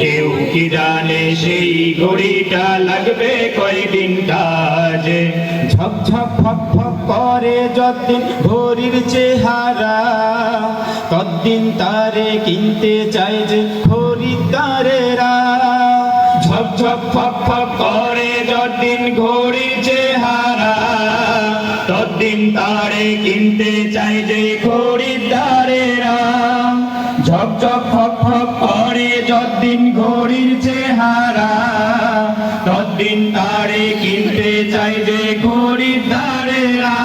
কেউ কি জানে সেই ঘড়িটা লাগবে কয়দিন কাজে? ঝপ ঝপ, ফপ ফপ করে যতদিন ঘড়ির চেহারা তদ্দিন তারে কিনতে চাই যে খরিদ্দারেরা। ঝপ ঝপ, ফপ ফপ করে যতদিন ঘড়ির চেহারা, ততদিন তারে কিনতে চাই যে খরিদ্দারেরা। ঝপ ফপ ফপ করে যতদিন ঘড়ির চেহারা, ততদিন তারে কিনতে চাই যে খরিদ্দারেরা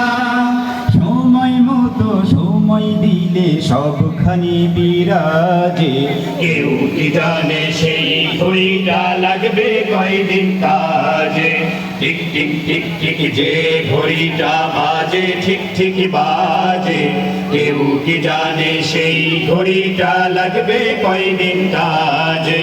সময় মতো সময় দিলে সবখানি বিরাজে। কেউ কি জানে সেই ঘড়িটা লাগবে কয়দিন কাজে? টিক টিক টিক টিক, যে ঘড়িটা বাজে, ঠিক ঠিক বাজে। কেউ কি জানে সেই ঘড়িটা লাগবে কয়দিন কাজে?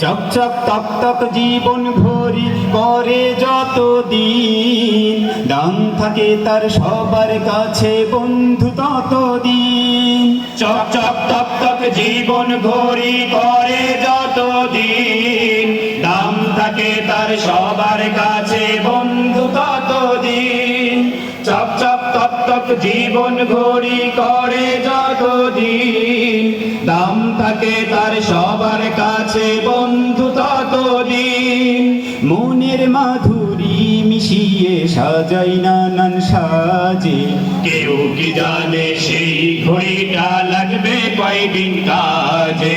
চক তক তক জীবন ঘড়ি করে যত দিন দাম থাকে তার সবার কাছে বন্ধু তত দিন চক চক তক তক জীবন ঘড়ি করে যত দিন দাম থাকে তার সবার কাছে বন্ধু তত দিন চক চক তক তক জীবন ঘড়ি করে যত দিন দাম থাকে তার সবার কাছে বন্ধু তত দিন মনের মাধুরী মিশিয়ে সাজাই নানান সাজে। কেউ কি জানে সেই ঘড়িটা লাগবে কয়দিন কাজে।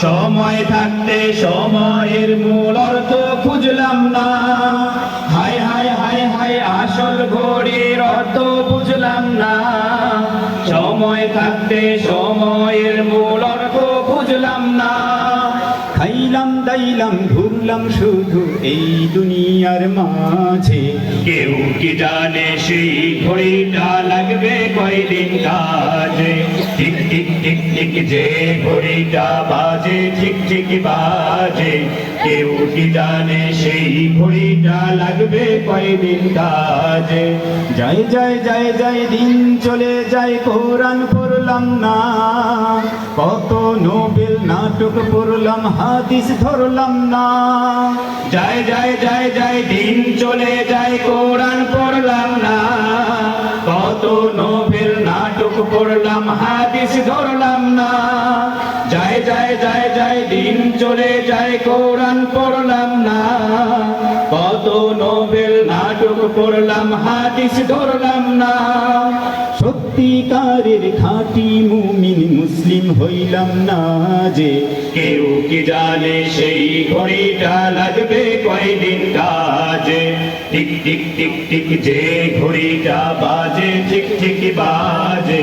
সময় থাকতে সময়ের মূল অর্থ খুঁজলাম না। হায় হায় হায় হায় আসল ঘড়ির অর্থ বুঝলাম না। সময় থাকতে সময়ের মূল অর্থ খুঁজলাম না। খাইলাম, দাইলাম, ঘুরলাম শুধু এই দুনিয়ার মাঝে। কেউ কি জানে সেই ঘড়িটা লাগবে কয়দিন কাজে? টিক টিক টিক টিক যে ঘড়িটা বাজে, ঠিক ঠিক বাজে। কেউ কি জানে সেই ঘড়িটা লাগবে কয়দিন কাজে? যায় যায় যায় যাই, দিন চলে যাই কোরআন পড়লাম না। কত নোবেল নাটক পড়লাম, হাদিস ধরলাম না। যায় যায় যায় যায় দিন চলে যায়, কোরআন পড়লাম না। কত নোবেল নাটক পড়লাম হাদিস ধরলাম না। যায় যায় যায় যায়, দিন চলে যায়, কোরআন পড়লাম না। কত নোবেল নাটক পড়লাম, হাদিস ধরলাম না। সত্যিকারের খাঁটি মুমিন মুসলিম হইলাম না যে। কেউ কি জানে সেই ঘড়িটা লাগবে কয়দিন কাজে। টিক টিক টিক টিক, যে ঘড়িটা বাজে ঠিক ঠিক বাজে।